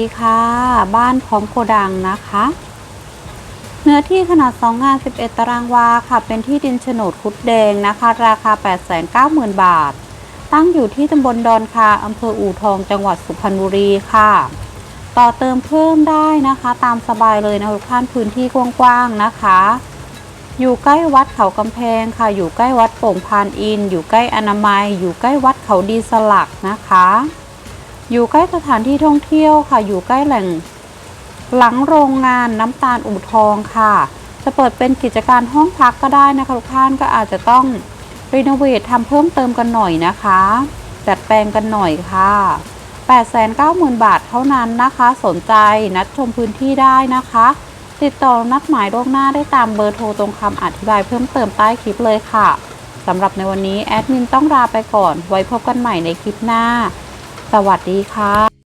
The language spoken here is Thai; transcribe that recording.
ดีค่ะ บ้านพร้อมโกดังนะคะ เนื้อที่ขนาด 2 งาน 11 ตารางวาค่ะ เป็นที่ดินโฉนดคุดแดงนะคะ ราคา 890,000 บาท ตั้งอยู่ที่ตำบลดอนคาอำเภออู่ทอง จังหวัดสุพรรณบุรีค่ะ ต่อเติมเพิ่มได้นะคะ ตามสบายเลยนะทุกท่านพื้นที่กว้างๆนะคะ อยู่ใกล้วัดเขากำแพงค่ะ อยู่ใกล้วัดโป่งพานอิน อยู่ใกล้อนามัย อยู่ใกล้วัดเขาดีสลักนะคะ อยู่ใกล้สถานที่ท่องเที่ยวค่ะ อยู่ใกล้แหล่ง หลังโรงงานน้ำตาลอู่ทองค่ะ จะเปิดเป็นกิจการห้องพักก็ได้นะคะทุกท่านก็อาจจะต้องรีโนเวททำเพิ่มเติมกันหน่อยนะคะ จัดแปลงกันหน่อยค่ะ890,000 บาทเท่านั้นนะคะ สนใจนัดชมพื้นที่ได้นะคะ ติดต่อนัดหมายล่วงหน้าได้ตามเบอร์โทรตรงคำอธิบายเพิ่มเติมใต้คลิปเลยค่ะสำหรับในวันนี้แอดมินต้องลาไปก่อน ไว้พบกันใหม่ในคลิปหน้า สวัสดีค่ะ